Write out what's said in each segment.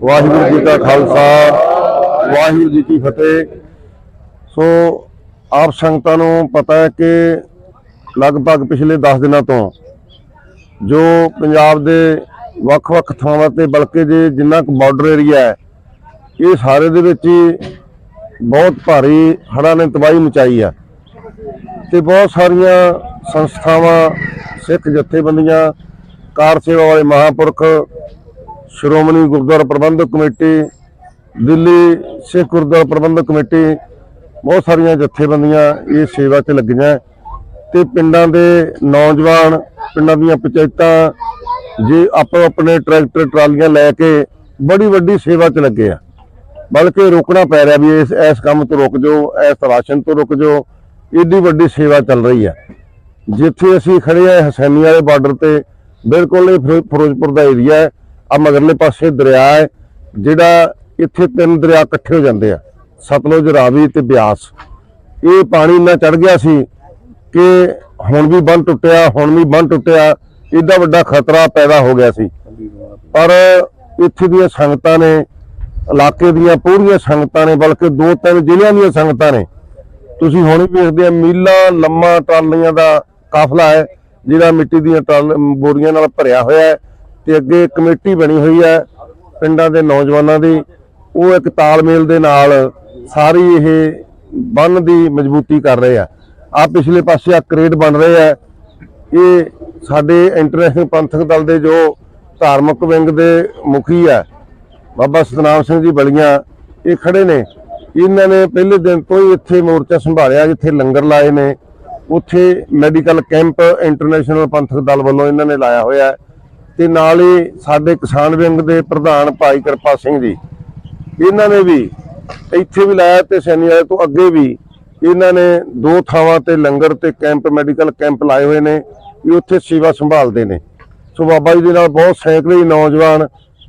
ਵਾਹਿਗੁਰੂ ਜੀ ਕਾ ਖਾਲਸਾ, ਵਾਹਿਗੁਰੂ ਜੀ ਕੀ ਫਤਿਹ। ਸੋ ਆਪ ਸੰਗਤਾਂ ਨੂੰ ਪਤਾ ਹੈ ਕਿ ਲਗਭਗ ਪਿਛਲੇ 10 ਦਿਨਾਂ ਤੋਂ ਜੋ ਪੰਜਾਬ ਦੇ ਵੱਖ-ਵੱਖ ਥਾਵਾਂ ਤੇ ਬਲਕਿ ਜੇ ਜਿੰਨਾ ਕੁ ਬਾਰਡਰ ਏਰੀਆ ਹੈ, ਇਹ ਸਾਰੇ ਦੇ ਵਿੱਚ ਹੀ ਬਹੁਤ ਭਾਰੀ ਹੜ੍ਹਾਂ ਨੇ ਤਬਾਹੀ ਮਚਾਈ ਆ। ਤੇ ਬਹੁਤ ਸਾਰੀਆਂ ਸੰਸਥਾਵਾਂ, ਸਿੱਖ ਜਥੇਬੰਦੀਆਂ, ਕਾਰ ਸੇਵਾ ਵਾਲੇ ਮਹਾਪੁਰਖ ਸ਼੍ਰੋਮਣੀ ਗੁਰਦੁਆਰਾ ਪ੍ਰਬੰਧਕ ਕਮੇਟੀ, ਦਿੱਲੀ ਸਿੱਖ ਗੁਰਦੁਆਰਾ ਪ੍ਰਬੰਧਕ ਕਮੇਟੀ, ਬਹੁਤ ਸਾਰੀਆਂ ਜਥੇਬੰਦੀਆਂ ਇਹ ਸੇਵਾ ਤੇ ਲੱਗੀਆਂ। ਤੇ ਪਿੰਡਾਂ ਦੇ ਨੌਜਵਾਨ, ਪਿੰਡਾਂ ਦੀਆਂ ਪੰਚਾਇਤਾਂ, ਜੇ ਆਪੋ ਆਪਣੇ ਟਰੈਕਟਰ, ਟਰਾਲੀਆਂ ਲੈ ਕੇ ਬੜੀ ਵੱਡੀ ਸੇਵਾ 'ਚ ਲੱਗੇ ਆ। ਬਲਕਿ ਰੁਕਣਾ ਪੈ ਰਿਹਾ ਵੀ ਇਸ ਇਸ ਕੰਮ ਤੋਂ ਰੁਕ ਜਾਓ, ਇਸ ਰਾਸ਼ਨ ਤੋਂ ਰੁਕ ਜਾਓ, ਏਡੀ ਵੱਡੀ ਸੇਵਾ ਚੱਲ ਰਹੀ ਹੈ ਜਿੱਥੇ ਅਸੀਂ ਖੜੇ ਆ ਹਸੈਨੀ ਵਾਲੇ ਬਾਰਡਰ ਤੇ, ਬਿਲਕੁਲ ਇਹ ਫਿਰੋ- ਫਿਰੋਜ਼ਪੁਰ ਦਾ ਏਰੀਆ ਹੈ। ਆ ਮਗਰਲੇ ਪਾਸੇ ਦਰਿਆ ਹੈ, ਜਿਹੜਾ ਇੱਥੇ ਤਿੰਨ ਦਰਿਆ ਇਕੱਠੇ ਹੋ ਜਾਂਦੇ ਆ, ਸਤਲੁਜ, ਰਾਵੀ ਤੇ ਬਿਆਸ। ਇਹ ਪਾਣੀ ਇੰਨਾ ਚੜ ਗਿਆ ਸੀ ਕਿ ਹੁਣ ਵੀ ਬੰਨ ਟੁੱਟਿਆ, ਹੁਣ ਵੀ ਬੰਨ ਟੁੱਟਿਆ ਏਡਾ ਵੱਡਾ ਖਤਰਾ ਪੈਦਾ ਹੋ ਗਿਆ ਸੀ। ਪਰ ਇੱਥੇ ਦੀਆਂ ਸੰਗਤਾਂ ਨੇ, ਇਲਾਕੇ ਦੀਆਂ ਪੂਰੀਆਂ ਸੰਗਤਾਂ ਨੇ, ਬਲਕਿ ਦੋ ਤਿੰਨ ਜ਼ਿਲ੍ਹਿਆਂ ਦੀਆਂ ਸੰਗਤਾਂ ਨੇ, ਤੁਸੀਂ ਹੁਣ ਵੀ ਵੇਖਦੇ ਆ, ਮੀਲਾਂ, ਲੰਮਾ ਟਰਾਲੀਆਂ ਦਾ ਕਾਫਲਾ ਹੈ, ਜਿਹੜਾ ਮਿੱਟੀ ਦੀਆਂ ਟਰਾਲ, ਬੋਰੀਆਂ ਨਾਲ ਭਰਿਆ ਹੋਇਆ ਹੈ। ਤੇ ਅੱਗੇ ਕਮੇਟੀ ਬਣੀ ਹੋਈ ਹੈ ਪਿੰਡਾਂ ਦੇ ਨੌਜਵਾਨਾਂ ਦੀ। ਉਹ ਇੱਕ ਤਾਲਮੇਲ ਦੇ ਨਾਲ ਸਾਰੀ ਇਹ ਬੰਨ ਦੀ ਮਜ਼ਬੂਤੀ ਕਰ ਰਹੇ ਆ। ਆ ਪਿਛਲੇ ਪਾਸੇ ਆ ਕਰੇਟ ਬਣ ਰਹੇ ਆ। ਇਹ ਸਾਡੇ ਇੰਟਰਨੈਸ਼ਨਲ ਪੰਥਕ ਦਲ ਦੇ ਜੋ ਧਾਰਮਿਕ ਵਿੰਗ ਦੇ ਮੁਖੀ ਆ, ਬਾਬਾ ਸਤਨਾਮ ਸਿੰਘ ਜੀ ਬਲੀਆਂ, ਇਹ ਖੜੇ ਨੇ। ਇਹਨਾਂ ਨੇ ਪਹਿਲੇ ਦਿਨ ਤੋਂ ਹੀ ਇੱਥੇ ਮੋਰਚਾ ਸੰਭਾਲਿਆ, ਜਿੱਥੇ ਲੰਗਰ ਲਾਏ ਨੇ। ਉੱਥੇ ਮੈਡੀਕਲ ਕੈਂਪ ਇੰਟਰਨੈਸ਼ਨਲ ਪੰਥਕ ਦਲ ਵੱਲੋਂ ਇਹਨਾਂ ਨੇ ਲਾਇਆ ਹੋਇਆ। ਹੈ ਤੇ ਨਾਲ ਹੀ ਸਾਡੇ ਕਿਸਾਨ ਵਿੰਗ ਦੇ ਪ੍ਰਧਾਨ ਭਾਈ ਕਿਰਪਾ ਸਿੰਘ ਜੀ, ਇਹਨਾਂ ਨੇ ਵੀ ਇੱਥੇ ਵੀ ਲਾਇਆ ਤੇ ਸੈਨੀਆਂ ਤੋਂ ਅੱਗੇ ਵੀ ਇਹਨਾਂ ਨੇ ਦੋ ਥਾਵਾਂ ਤੇ ਲੰਗਰ ਤੇ ਕੈਂਪ, ਮੈਡੀਕਲ ਕੈਂਪ ਲਾਏ ਹੋਏ ਨੇ, ਵੀ ਉੱਥੇ ਸੇਵਾ ਸੰਭਾਲਦੇ ਨੇ। ਸੋ ਬਾਬਾ ਜੀ ਦੇ ਨਾਲ ਬਹੁਤ ਸੈਂਕੜੇ ਨੌਜਵਾਨ,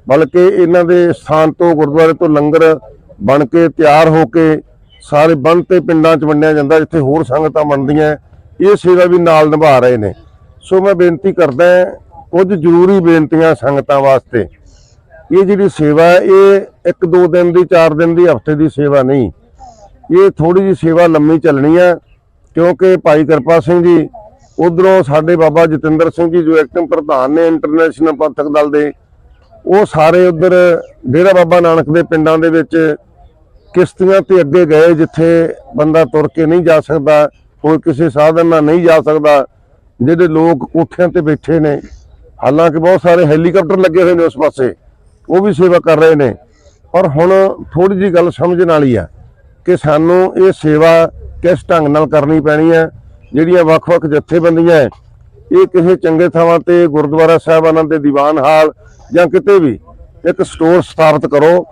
ਬਲਕਿ ਇਹਨਾਂ ਦੇ ਸਥਾਨ ਤੋਂ ਗੁਰਦੁਆਰੇ ਤੋਂ ਲੰਗਰ ਬਣ ਕੇ ਤਿਆਰ ਹੋ ਕੇ ਸਾਰੇ ਬੰਦ ਤੇ ਪਿੰਡਾਂ 'ਚ ਵੰਡਿਆ ਜਾਂਦਾ, ਜਿੱਥੇ ਹੋਰ ਸੰਗਤਾਂ ਬਣਦੀਆਂ ਇਹ ਸੇਵਾ ਵੀ ਨਾਲ ਨਿਭਾ ਰਹੇ ਨੇ। ਸੋ ਮੈਂ ਬੇਨਤੀ ਕਰਦਾ ਕੁਝ ਜ਼ਰੂਰੀ ਬੇਨਤੀਆਂ ਸੰਗਤਾਂ ਵਾਸਤੇ। ਇਹ ਜਿਹੜੀ ਸੇਵਾ ਇਹ ਇੱਕ ਦੋ ਦਿਨ ਦੀ, ਚਾਰ ਦਿਨ ਦੀ, ਹਫ਼ਤੇ ਦੀ ਸੇਵਾ ਨਹੀਂ। ਇਹ ਥੋੜੀ ਜੀ ਸੇਵਾ ਲੰਮੀ ਚੱਲਣੀ ਆ ਕਿਉਂਕਿ ਭਾਈ ਕਿਰਪਾ ਸਿੰਘ ਜੀ ਉਧਰੋਂ ਸਾਡੇ ਬਾਬਾ ਜਤਿੰਦਰ ਸਿੰਘ ਜੀ, ਜੋ ਐਕਟਿਵ ਪ੍ਰਧਾਨ ਨੇ ਇੰਟਰਨੈਸ਼ਨਲ ਪੰਥਕ ਦਲ ਦੇ, ਉਹ ਸਾਰੇ ਉਧਰ ਡੇਰਾ ਬਾਬਾ ਨਾਨਕ ਦੇ ਪਿੰਡਾਂ ਦੇ ਵਿੱਚ ਕਿਸ਼ਤੀਆਂ ਤੇ ਅੱਗੇ ਗਏ, ਜਿੱਥੇ ਬੰਦਾ ਤੁਰ ਕੇ ਨਹੀਂ ਜਾ ਸਕਦਾ, ਕੋਈ ਕਿਸੇ ਸਾਧਨ ਨਾਲ ਨਹੀਂ ਜਾ ਸਕਦਾ, ਜਿਹੜੇ ਲੋਕ ਕੋਠਿਆਂ ਤੇ ਬੈਠੇ ਨੇ। ਹਾਲਾਂਕਿ ਬਹੁਤ ਸਾਰੇ ਹੈਲੀਕਾਪਟਰ ਲੱਗੇ ਹੋਏ ਨੇ ਉਸ ਪਾਸੇ, ਉਹ ਵੀ ਸੇਵਾ ਕਰ ਰਹੇ ਨੇ। ਪਰ ਹੁਣ ਥੋੜੀ ਜੀ ਗੱਲ ਸਮਝਣ ਵਾਲੀ ਆ ਕਿ ਸਾਨੂੰ ਇਹ ਸੇਵਾ ਕਿਸ ਢੰਗ ਨਾਲ ਕਰਨੀ ਪੈਣੀ ਹੈ ਜਿਹੜੀਆਂ ਵੱਖ-ਵੱਖ ਜਥੇਬੰਦੀਆਂ ਹੈ ਇਹ ਕਿਸੇ ਚੰਗੇ ਥਾਵਾਂ ਤੇ ਗੁਰਦੁਆਰਾ ਸਾਹਿਬਾਨਾਂ ਦੇ ਦੀਵਾਨ ਹਾਲ ਜਾਂ ਕਿਤੇ ਵੀ ਇੱਕ ਸਟੋਰ ਸਥਾਪਿਤ ਕਰੋ,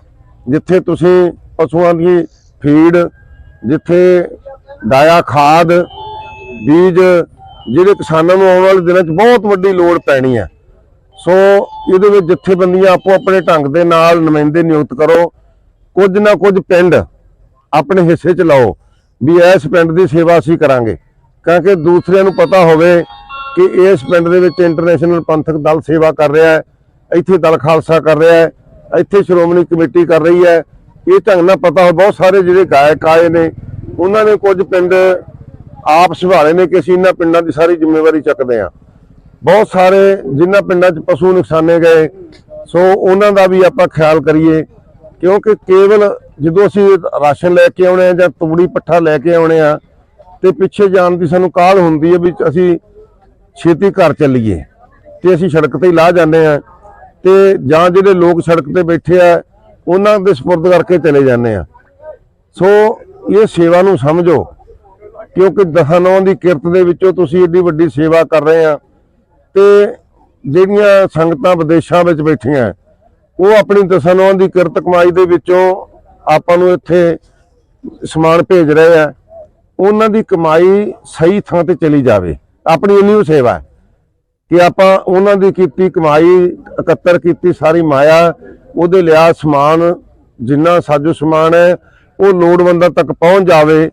ਜਿੱਥੇ ਤੁਸੀਂ ਪਸ਼ੂਆਂ ਦੀ ਫੀਡ, ਜਿੱਥੇ ਡਾਇਆ ਖਾਦ, ਬੀਜ, ਜਿਹੜੇ ਕਿਸਾਨਾਂ ਨੂੰ ਆਉਣ ਵਾਲੇ ਦਿਨਾਂ 'ਚ ਬਹੁਤ ਵੱਡੀ ਲੋੜ ਪੈਣੀ ਹੈ ਸੋ ਇਹਦੇ ਵਿੱਚ ਜਥੇਬੰਦੀਆਂ ਆਪੋ ਆਪਣੇ ਢੰਗ ਦੇ ਨਾਲ ਨੁਮਾਇੰਦੇ ਨਿਯੁਕਤ ਕਰੋ। ਕੁਝ ਨਾ ਕੁਝ ਪਿੰਡ ਆਪਣੇ ਹਿੱਸੇ 'ਚ ਲਾਓ ਵੀ ਇਸ ਪਿੰਡ ਦੀ ਸੇਵਾ ਅਸੀਂ ਕਰਾਂਗੇ। ਕਿਉਂਕਿ ਦੂਸਰਿਆਂ ਨੂੰ ਪਤਾ ਹੋਵੇ ਕਿ ਇਸ ਪਿੰਡ ਦੇ ਵਿੱਚ ਇੰਟਰਨੈਸ਼ਨਲ ਪੰਥਕ ਦਲ ਸੇਵਾ ਕਰ ਰਿਹਾ ਹੈ, ਇੱਥੇ ਦਲ ਖਾਲਸਾ ਕਰ ਰਿਹਾ ਹੈ, ਇੱਥੇ ਸ਼੍ਰੋਮਣੀ ਕਮੇਟੀ ਕਰ ਰਹੀ ਹੈ। ਇਹ ਢੰਗ ਨਾਲ ਪਤਾ ਹੋ ਬਹੁਤ ਸਾਰੇ ਜਿਹੜੇ ਗਾਇਕ ਆਏ ਨੇ, ਉਹਨਾਂ ਨੇ ਕੁਝ ਪਿੰਡ ਆਪ ਸੰਭਾਲੇ ਨੇ ਕਿ ਅਸੀਂ ਇਹਨਾਂ ਪਿੰਡਾਂ ਦੀ ਸਾਰੀ ਜ਼ਿੰਮੇਵਾਰੀ ਚੱਕਦੇ ਹਾਂ। ਬਹੁਤ ਸਾਰੇ ਜਿਨ੍ਹਾਂ ਪਿੰਡਾਂ 'ਚ ਪਸ਼ੂ ਨੁਕਸਾਨੇ ਗਏ, ਸੋ ਉਹਨਾਂ ਦਾ ਵੀ ਆਪਾਂ ਖਿਆਲ ਕਰੀਏ, ਕਿਉਂਕਿ ਕੇਵਲ ਜਦੋਂ ਅਸੀਂ ਰਾਸ਼ਨ ਲੈ ਕੇ ਆਉਣੇ ਆ ਜਾਂ ਤੂੜੀ ਪੱਠਾ ਲੈ ਕੇ ਆਉਣੇ ਆ, ਤੇ ਪਿੱਛੇ ਜਾਣ ਦੀ ਸਾਨੂੰ ਕਾਹਲ ਹੁੰਦੀ ਹੈ ਵੀ ਅਸੀਂ ਛੇਤੀ ਘਰ ਚੱਲੀਏ, ਤੇ ਅਸੀਂ ਸੜਕ ਤੇ ਹੀ ਲਾ ਜਾਂਦੇ ਆ, ਤੇ ਜਾਂ ਜਿਹੜੇ ਲੋਕ ਸੜਕ ਤੇ ਬੈਠੇ ਆ, ਉਹਨਾਂ ਦੇ ਸਪੁਰਦ ਕਰਕੇ ਚਲੇ ਜਾਂਦੇ ਆ। ਸੋ ਇਹ ਸੇਵਾ ਨੂੰ ਸਮਝੋ, ਕਿਉਂਕਿ ਦਸਾਂ ਨੌਂ ਦੀ ਕਿਰਤ ਦੇ ਵਿੱਚੋਂ ਤੁਸੀਂ ਏਡੀ ਵੱਡੀ ਸੇਵਾ ਕਰ ਰਹੇ ਆ ਤੇ ਜਿਹੜੀਆਂ ਸੰਗਤਾਂ ਵਿਦੇਸ਼ਾਂ ਵਿੱਚ ਬੈਠੀਆਂ, ਉਹ ਆਪਣੀ ਦਸਾਂ ਨੌਂ ਦੀ ਕਿਰਤ ਕਮਾਈ ਦੇ ਵਿੱਚੋਂ ਆਪਾਂ ਨੂੰ ਇੱਥੇ ਸਮਾਨ ਭੇਜ ਰਹੇ ਆ। ਉਹਨਾਂ ਦੀ ਕਮਾਈ ਸਹੀ ਥਾਂ ਤੇ ਚਲੀ ਜਾਵੇ। ਆਪਣੀ ਇੰਨੀ ਸੇਵਾ ਹੈ ਕਿ ਆਪਾਂ ਉਹਨਾਂ ਦੀ ਕੀਤੀ ਕਮਾਈ, ਇਕੱਤਰ ਕੀਤੀ ਸਾਰੀ ਮਾਇਆ, ਉਹਦੇ ਲਿਆ ਸਮਾਨ, ਜਿੰਨਾ ਸਾਜੋ ਸਮਾਨ ਹੈ, ਉਹ ਲੋੜਵੰਦਾਂ ਤੱਕ ਪਹੁੰਚ ਜਾਵੇ,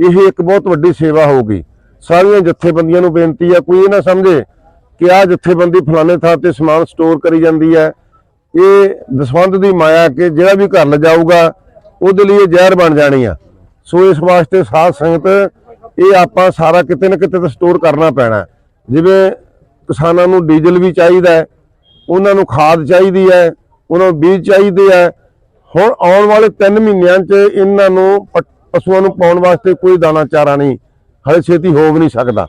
ਇਹ ਇੱਕ ਬਹੁਤ ਵੱਡੀ ਸੇਵਾ ਹੋਊਗੀ ਸਾਰੀਆਂ ਜਥੇਬੰਦੀਆਂ ਨੂੰ ਬੇਨਤੀ ਹੈ, ਕੋਈ ਇਹ ਨਾ ਸਮਝੇ ਕਿ ਆ ਜਥੇਬੰਦੀ ਫਲਾਣੇ ਥਾਂ ਤੇ ਸਮਾਨ ਸਟੋਰ ਕਰੀ ਜਾਂਦੀ ਹੈ। ਇਹ ਦਸਵੰਧ ਦੀ ਮਾਇਆ ਕਿ ਜਿਹੜਾ ਵੀ ਘਰ ਲਿਜਾਊਗਾ, ਉਹਦੇ ਲਈ ਇਹ ਜ਼ਹਿਰ ਬਣ ਜਾਣੀ ਆ। ਸੋ ਇਸ ਵਾਸਤੇ ਸਾਧ ਸੰਗਤ, ਇਹ ਆਪਾਂ ਸਾਰਾ ਕਿਤੇ ਨਾ ਕਿਤੇ ਤਾਂ ਸਟੋਰ ਕਰਨਾ ਪੈਣਾ। ਜਿਵੇਂ ਕਿਸਾਨਾਂ ਨੂੰ ਡੀਜ਼ਲ ਵੀ ਚਾਹੀਦਾ ਹੈ, ਉਹਨਾਂ ਨੂੰ ਖਾਦ ਚਾਹੀਦੀ ਹੈ, ਉਹਨਾਂ ਨੂੰ ਬੀਜ ਚਾਹੀਦੇ ਹੈ ਹੁਣ ਆਉਣ ਵਾਲੇ 3 ਮਹੀਨਿਆਂ 'ਚ ਇਹਨਾਂ ਨੂੰ ਪਸ਼ੂਆਂ ਨੂੰ ਪਾਉਣ ਵਾਸਤੇ ਕੋਈ ਦਾਣਾ ਚਾਰਾ ਨਹੀਂ। ਹਲੇ ਛੇਤੀ ਹੋ ਵੀ ਨਹੀਂ ਸਕਦਾ।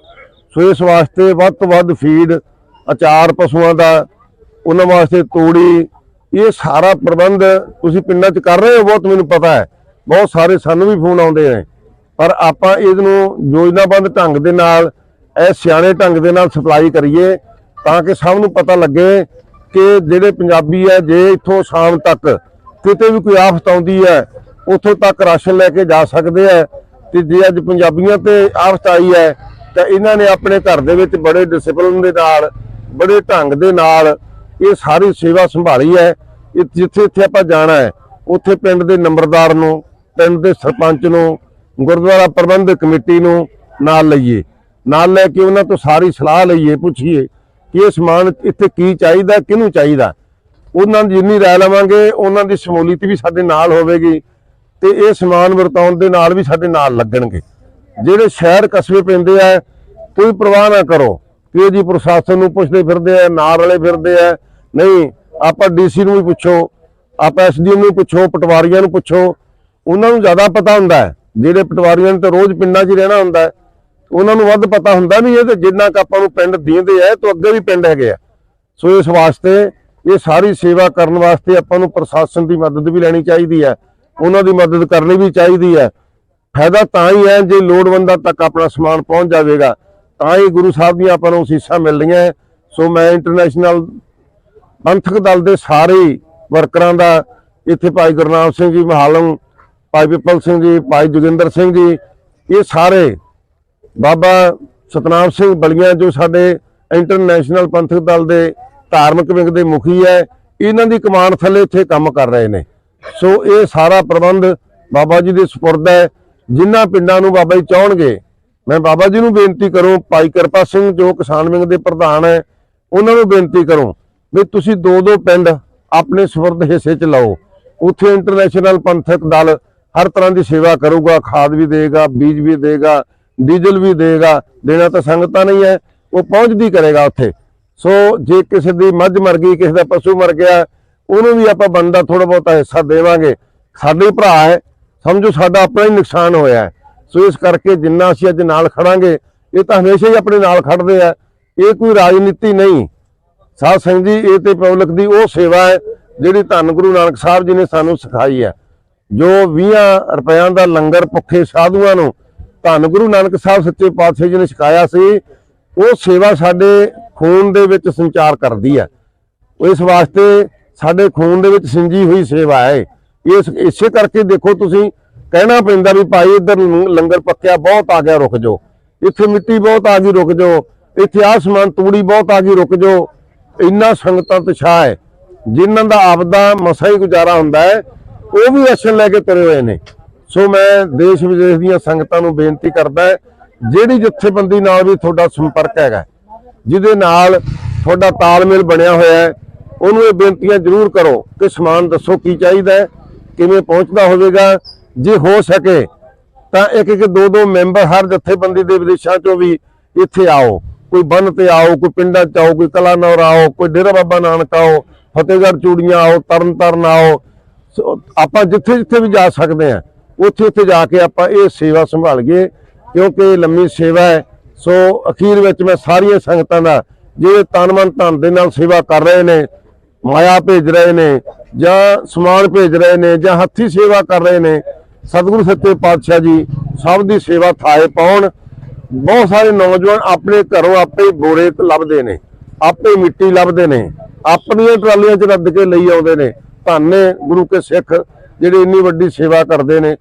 ਸੋ ਇਸ ਵਾਸਤੇ ਵੱਧ ਤੋਂ ਵੱਧ ਫੀਡ, ਅਚਾਰ ਪਸ਼ੂਆਂ ਦਾ, ਉਹਨਾਂ ਵਾਸਤੇ ਤੋੜੀ, ਇਹ ਸਾਰਾ ਪ੍ਰਬੰਧ ਤੁਸੀਂ ਪਿੰਡਾਂ 'ਚ ਕਰ ਰਹੇ ਹੋ ਬਹੁਤ ਮੈਨੂੰ ਪਤਾ ਹੈ। ਬਹੁਤ ਸਾਰੇ ਸਾਨੂੰ ਵੀ ਫੋਨ ਆਉਂਦੇ ਨੇ। ਪਰ ਆਪਾਂ ਇਹਨੂੰ ਯੋਜਨਾਬੰਦ ਢੰਗ ਦੇ ਨਾਲ, ਇਹ ਸਿਆਣੇ ਢੰਗ ਦੇ ਨਾਲ ਸਪਲਾਈ ਕਰੀਏ ਤਾਂ ਕਿ ਸਭ ਨੂੰ ਪਤਾ ਲੱਗੇ ਕਿ ਜਿਹੜੇ ਪੰਜਾਬੀ ਹੈ, ਜੇ ਇੱਥੋਂ ਸ਼ਾਮ ਤੱਕ ਕਿਤੇ ਵੀ ਕੋਈ ਆਫਤ ਆਉਂਦੀ ਹੈ, ਉੱਥੋਂ ਤੱਕ ਰਾਸ਼ਨ ਲੈ ਕੇ ਜਾ ਸਕਦੇ ਹੈ। ਤੇ ਜੇ ਅੱਜ ਪੰਜਾਬੀਆਂ ਤੇ ਆਫਤ ਆਈ ਹੈ ਤਾਂ ਇਹਨਾਂ ਨੇ ਆਪਣੇ ਘਰ ਦੇ ਵਿੱਚ ਬੜੇ ਡਿਸਪਲਿਨ ਦੇ ਨਾਲ, ਬੜੇ ਢੰਗ ਦੇ ਨਾਲ ਇਹ ਸਾਰੀ ਸੇਵਾ ਸੰਭਾਲੀ ਹੈ। ਇਹ ਜਿੱਥੇ ਜਿੱਥੇ ਆਪਾਂ ਜਾਣਾ ਹੈ, ਉੱਥੇ ਪਿੰਡ ਦੇ ਨੰਬਰਦਾਰ ਨੂੰ, ਪਿੰਡ ਦੇ ਸਰਪੰਚ ਨੂੰ, ਗੁਰਦੁਆਰਾ ਪ੍ਰਬੰਧਕ ਕਮੇਟੀ ਨੂੰ ਨਾਲ ਲਈਏ। ਨਾਲ ਲੈ ਕੇ ਉਹਨਾਂ ਤੋਂ ਸਾਰੀ ਸਲਾਹ ਲਈਏ, ਪੁੱਛੀਏ ਕਿ ਇਹ ਸਮਾਨ ਇੱਥੇ ਕੀ ਚਾਹੀਦਾ, ਕਿਹਨੂੰ ਚਾਹੀਦਾ। ਉਹਨਾਂ ਦੀ ਜਿੰਨੀ ਰਾਏ ਲਵਾਂਗੇ, ਉਹਨਾਂ ਦੀ ਸ਼ਮੂਲੀਅਤ ਵੀ ਸਾਡੇ ਨਾਲ ਹੋਵੇਗੀ ਤੇ ਇਹ ਸਮਾਨ ਵਰਤਾਉਣ ਦੇ ਨਾਲ ਵੀ ਸਾਡੇ ਨਾਲ ਲੱਗਣਗੇ। ਜਿਹੜੇ ਸ਼ਹਿਰ ਕਸਬੇ ਪੈਂਦੇ ਆ, ਕੋਈ ਪਰਵਾਹ ਨਾ ਕਰੋ। ਕਿ ਇਹ ਜੀ ਪ੍ਰਸ਼ਾਸਨ ਨੂੰ ਪੁੱਛਦੇ ਫਿਰਦੇ ਆ, ਨਾਲ ਵਾਲੇ ਫਿਰਦੇ ਆ। ਨਹੀਂ, ਆਪਾਂ ਡੀਸੀ ਨੂੰ ਵੀ ਪੁੱਛੋ, ਆਪਾਂ ਐਸਡੀਐਮ ਨੂੰ ਪੁੱਛੋ, ਪਟਵਾਰੀਆਂ ਨੂੰ ਪੁੱਛੋ। ਉਹਨਾਂ ਨੂੰ ਜ਼ਿਆਦਾ ਪਤਾ ਹੁੰਦਾ ਹੈ। ਜਿਹੜੇ ਪਟਵਾਰੀਆਂ ਨੂੰ ਤਾਂ ਰੋਜ਼ ਪਿੰਡਾਂ 'ਚ ਹੀ ਰਹਿਣਾ ਹੁੰਦਾ ਹੈ। ਉਹਨਾਂ ਨੂੰ ਵੱਧ ਪਤਾ ਹੁੰਦਾ ਨਹੀਂ ਇਹ ਤੇ ਜਿੰਨਾ ਕੁ ਆਪਾਂ ਨੂੰ ਪਿੰਡ ਦੀਂਦੇ ਆ ਤੋਂ ਅੱਗੇ ਵੀ ਪਿੰਡ ਹੈਗੇ ਆ। ਸੋ ਇਸ ਵਾਸਤੇ ਇਹ ਸਾਰੀ ਸੇਵਾ ਕਰਨ ਵਾਸਤੇ ਆਪਾਂ ਨੂੰ ਪ੍ਰਸ਼ਾਸਨ ਦੀ ਮਦਦ ਵੀ ਲੈਣੀ ਚਾਹੀਦੀ ਹੈ। ਉਹਨਾਂ ਦੀ ਮਦਦ ਕਰਨੀ ਵੀ ਚਾਹੀਦੀ ਹੈ। ਫਾਇਦਾ ਤਾਂ ਹੀ ਹੈ ਜੇ ਲੋੜਵੰਦਾਂ ਤੱਕ ਆਪਣਾ ਸਮਾਨ ਪਹੁੰਚ ਜਾਵੇਗਾ, ਤਾਂ ਹੀ ਗੁਰੂ ਸਾਹਿਬ ਦੀਆਂ ਆਪਾਂ ਨੂੰ ਅਸੀਸਾਂ ਮਿਲ ਰਹੀਆਂ ਸੋ ਮੈਂ ਇੰਟਰਨੈਸ਼ਨਲ ਪੰਥਕ ਦਲ ਦੇ ਸਾਰੇ ਵਰਕਰਾਂ ਦਾ ਇੱਥੇ ਭਾਈ ਗੁਰਨਾਮ ਸਿੰਘ ਜੀ, ਮਹਾਲਮ, ਭਾਈ ਵਿਪਲ ਸਿੰਘ ਜੀ, ਭਾਈ ਜੋਗਿੰਦਰ ਸਿੰਘ ਜੀ, ਇਹ ਸਾਰੇ ਬਾਬਾ ਸਤਨਾਮ ਸਿੰਘ ਬਲੀਆਂ ਜੋ ਸਾਡੇ ਇੰਟਰਨੈਸ਼ਨਲ ਪੰਥਕ ਦਲ ਦੇ ਧਾਰਮਿਕ ਵਿੰਗ ਦੇ ਮੁਖੀ ਹੈ, ਇਹਨਾਂ ਦੀ ਕਮਾਨ ਥੱਲੇ ਇੱਥੇ ਕੰਮ ਕਰ ਰਹੇ ਨੇ। ਸੋ ਇਹ ਸਾਰਾ ਪ੍ਰਬੰਧ ਬਾਬਾ ਜੀ ਦੇ ਸਪੁਰਦ ਹੈ। ਜਿਨ੍ਹਾਂ ਪਿੰਡਾਂ ਨੂੰ ਬਾਬਾ ਜੀ ਚਾਹਣਗੇ, ਮੈਂ ਬਾਬਾ ਜੀ ਨੂੰ ਬੇਨਤੀ ਕਰੂੰ, ਭਾਈ ਕਿਰਪਾ ਸਿੰਘ ਜੋ ਕਿਸਾਨ ਵਿੰਗ ਦੇ ਪ੍ਰਧਾਨ ਹੈ, ਉਹਨਾਂ ਨੂੰ ਬੇਨਤੀ ਕਰੂੰ ਵੀ ਤੁਸੀਂ ਦੋ ਦੋ ਪਿੰਡ ਆਪਣੇ ਸਵਰਦ ਹਿੱਸੇ ਚ ਲਾਓ। ਉੱਥੇ ਇੰਟਰਨੈਸ਼ਨਲ ਪੰਥਕ ਦਲ ਹਰ ਤਰ੍ਹਾਂ ਦੀ ਸੇਵਾ ਕਰੂਗਾ, ਖਾਦ ਵੀ ਦੇਗਾ, ਬੀਜ ਵੀ ਦੇਗਾ, ਡੀਜ਼ਲ ਵੀ ਦੇਗਾ, ਦੇਣਾ ਤਾਂ ਸੰਗਤਾਂ ਨਹੀਂ ਹੈ ਉਹ ਪਹੁੰਚਦੀ ਕਰੇਗਾ ਉੱਥੇ। ਸੋ ਜੇ ਕਿਸੇ ਦੀ ਮੱਝ ਮਰ ਗਈ, ਕਿਸੇ ਦਾ ਪਸ਼ੂ ਮਰ ਗਿਆ, ਉਹਨੂੰ ਵੀ ਆਪਾਂ ਬੰਦਾ ਥੋੜਾ ਬਹੁਤਾ ਹਿੱਸਾ ਦੇਵਾਂਗੇ। ਸਾਡੇ ਭਰਾ ਹੈ ਸਮਝੋ ਸਾਡਾ ਆਪਣਾ ਹੀ ਨੁਕਸਾਨ ਹੋਇਆ ਹੈ। ਸੋ ਇਸ ਕਰਕੇ ਜਿੰਨਾ ਅਸੀਂ ਅੱਜ ਨਾਲ ਖੜਾਂਗੇ, ਇਹ ਤਾਂ ਹਮੇਸ਼ਾ ਹੀ ਆਪਣੇ ਨਾਲ ਖੜਦੇ ਆ। ਇਹ ਕੋਈ ਰਾਜਨੀਤੀ ਨਹੀਂ। ਸਾਧ ਸਿੰਘ ਜੀ, ਇਹ ਤੇ ਪਬਲਿਕ ਦੀ ਉਹ ਸੇਵਾ ਹੈ ਜਿਹੜੀ ਧੰਨ ਗੁਰੂ ਨਾਨਕ ਸਾਹਿਬ ਜੀ ਨੇ ਸਾਨੂੰ ਸਿਖਾਈ ਹੈ। ਜੋ 20 ਰੁਪਿਆਂ ਦਾ ਲੰਗਰ ਭੁੱਖੇ ਸਾਧੂਆਂ ਨੂੰ ਧੰਨ ਗੁਰੂ ਨਾਨਕ ਸਾਹਿਬ ਸੱਚੇ ਪਾਤਸ਼ਾਹ ਜੀ ਨੇ ਸਿਖਾਇਆ ਸੀ, ਉਹ ਸੇਵਾ ਸਾਡੇ ਖੂਨ ਦੇ ਵਿੱਚ ਸੰਚਾਰ ਕਰਦੀ ਹੈ। ਇਸ ਵਾਸਤੇ ਸਾਡੇ ਖੂਨ ਦੇ ਵਿੱਚ ਸਿੰਜੀ ਹੋਈ ਸੇਵਾ ਹੈ। ਇਸ, ਇਸੇ ਕਰਕੇ ਦੇਖੋ ਤੁਸੀਂ, ਕਹਿਣਾ ਪੈਂਦਾ ਵੀ ਭਾਈ ਇੱਧਰ ਲੰਗਰ ਪੱਕਿਆ, ਬਹੁਤ ਆ ਗਿਆ, ਰੁਕ ਜਾਓ। ਇੱਥੇ ਮਿੱਟੀ ਬਹੁਤ ਆ ਗਈ, ਰੁਕ ਜਾਓ। ਇੱਥੇ ਆਸਮਾਨ ਤੂੜੀ ਬਹੁਤ ਆ ਗਈ, ਰੁਕ ਜਾਓ। ਇੰਨਾ ਸੰਗਤਾਂ ਤਸ਼ਾਹ ਹੈ। ਜਿਨ੍ਹਾਂ ਦਾ ਆਪਦਾ ਮਸਾ ਹੀ ਗੁਜ਼ਾਰਾ ਹੁੰਦਾ ਹੈ, ਉਹ ਵੀ ਐਕਸ਼ਨ ਲੈ ਕੇ ਤੁਰੇ ਹੋਏ ਨੇ। ਸੋ ਮੈਂ ਦੇਸ਼ ਵਿਦੇਸ਼ ਦੀਆਂ ਸੰਗਤਾਂ ਨੂੰ ਬੇਨਤੀ ਕਰਦਾ ਜਿਹੜੀ ਜਥੇਬੰਦੀ ਨਾਲ ਵੀ ਤੁਹਾਡਾ ਸੰਪਰਕ ਹੈਗਾ, ਜਿਹਦੇ ਨਾਲ ਤੁਹਾਡਾ ਤਾਲਮੇਲ ਬਣਿਆ ਹੋਇਆ ਹੈ, ਉਹਨੂੰ ਇਹ ਬੇਨਤੀਆਂ ਜ਼ਰੂਰ ਕਰੋ ਕਿ ਸਮਾਨ ਦੱਸੋ ਕੀ ਚਾਹੀਦਾ ਹੈ। ਕਿਵੇਂ ਪਹੁੰਚਦਾ ਹੋਵੇਗਾ, ਜੇ ਹੋ ਸਕੇ ਤਾਂ ਇੱਕ ਇੱਕ ਦੋ ਦੋ ਮੈਂਬਰ ਹਰ ਜਥੇਬੰਦੀ ਦੇ ਵਿਦੇਸ਼ਾਂ ਚੋਂ ਵੀ ਇੱਥੇ ਆਓ। ਕੋਈ ਬੰਨ ਤੇ ਆਓ, ਕੋਈ ਪਿੰਡਾਂ ਚ ਆਓ, ਕੋਈ ਕਲਾਨੌਰ ਆਓ, ਕੋਈ ਡੇਰਾ ਬਾਬਾ ਨਾਨਕ ਆਓ, ਫਤਿਹਗੜ੍ਹ ਚੂੜੀਆਂ ਆਓ ਤਰਨ ਤਰਨਤਾਰਨ ਆਓ। ਸੋ ਆਪਾਂ ਜਿੱਥੇ ਜਿੱਥੇ ਵੀ ਜਾ ਸਕਦੇ ਆ ਉੱਥੇ ਉੱਥੇ ਜਾ ਕੇ ਆਪਾਂ ਇਹ ਸੇਵਾ ਸੰਭਾਲੀਏ ਕਿਉਂਕਿ ਲੰਮੀ ਸੇਵਾ ਹੈ। ਸੋ ਅਖੀਰ ਵਿੱਚ ਮੈਂ ਸਾਰੀਆਂ ਸੰਗਤਾਂ ਦਾ, ਜਿਹੜੇ ਤਨ ਮਨ ਧਨ ਦੇ ਨਾਲ ਸੇਵਾ ਕਰ ਰਹੇ ਨੇ ਮਾਇਆ ਭੇਜ ਰਹੇ ਨੇ ਜਾਂ ਸਮਾਨ ਭੇਜ ਰਹੇ ਨੇ ਜਾਂ ਹੱਥੀ ਸੇਵਾ ਕਰ ਰਹੇ ਨੇ, ਸਤਿਗੁਰੂ ਸੱਚੇ ਪਾਤਸ਼ਾਹ ਜੀ ਸਭ ਦੀ ਸੇਵਾ ਥਾਏ ਪਾਉਣ। ਬਹੁਤ ਸਾਰੇ ਨੌਜਵਾਨ ਆਪਣੇ ਘਰੋਂ ਆਪੇ ਹੀ ਬੋਰੇ ਲੱਭਦੇ ਨੇ, ਆਪੇ ਮਿੱਟੀ ਲੱਭਦੇ ਨੇ, ਆਪਣੀਆਂ ਟਰਾਲੀਆਂ 'ਚ ਰੱਦ ਕੇ ਲਈ ਆਉਂਦੇ ਨੇ। ਧੰਨੇ ਗੁਰੂ ਕੇ ਸਿੱਖ ਜਿਹੜੇ ਇੰਨੀ ਵੱਡੀ ਸੇਵਾ ਕਰਦੇ ਨੇ।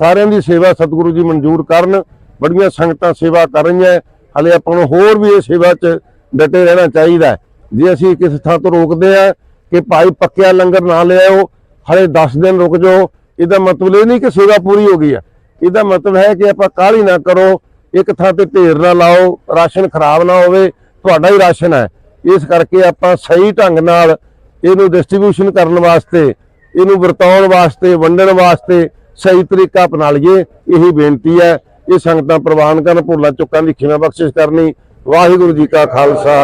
ਸਾਰਿਆਂ ਦੀ ਸੇਵਾ ਸਤਿਗੁਰੂ ਜੀ ਮਨਜ਼ੂਰ ਕਰਨ, ਬੜੀਆਂ ਸੰਗਤਾਂ ਸੇਵਾ ਕਰ ਰਹੀਆਂ ਹਲੇ ਆਪਾਂ ਨੂੰ ਹੋਰ ਵੀ ਇਹ ਸੇਵਾ 'ਚ ਡਟੇ ਰਹਿਣਾ ਚਾਹੀਦਾ ਜੇ ਅਸੀਂ ਕਿਸੇ ਥਾਂ ਤੋਂ ਰੋਕਦੇ ਆ ਕਿ ਭਾਈ ਪੱਕਿਆ ਲੰਗਰ ਨਾ ਲਿਆਓ ਹਲੇ 10 ਦਿਨ ਰੁਕ ਜਾਓ। ਇਹਦਾ ਮਤਲਬ ਇਹ ਨਹੀਂ ਕਿ ਸੇਵਾ ਪੂਰੀ ਹੋ ਗਈ ਆ। ਇਹਦਾ ਮਤਲਬ ਹੈ ਕਿ ਆਪਾਂ ਕਾਹਲੀ ਨਾ ਕਰੋ, ਇੱਕ ਥਾਂ ਤੇ ਢੇਰ ਨਾ ਲਾਓ, ਰਾਸ਼ਨ ਖਰਾਬ ਨਾ ਹੋਵੇ, ਤੁਹਾਡਾ ਹੀ ਰਾਸ਼ਨ ਹੈ। ਇਸ ਕਰਕੇ ਆਪਾਂ ਸਹੀ ਢੰਗ ਨਾਲ ਇਹਨੂੰ ਡਿਸਟ੍ਰੀਬਿਊਸ਼ਨ ਕਰਨ ਵਾਸਤੇ, ਇਹਨੂੰ ਵਰਤਾਉਣ ਵਾਸਤੇ, ਵੰਡਣ ਵਾਸਤੇ ਸਹੀ ਤਰੀਕਾ ਅਪਣਾ ਲਈਏ ਇਹੀ ਬੇਨਤੀ ਹੈ। ਇਹ ਸੰਗਤਾਂ ਪ੍ਰਵਾਨ ਕਰਨ, ਭੁੱਲਾਂ ਚੁੱਕਾਂ ਦੀ ਖਿਮਾ ਬਖਸ਼ਿਸ਼ ਕਰਨੀ। ਵਾਹਿਗੁਰੂ ਜੀ ਕਾ ਖਾਲਸਾ,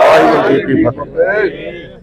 ਵਾਹਿਗੁਰੂ ਜੀ ਕੀ ਫਤਿਹ।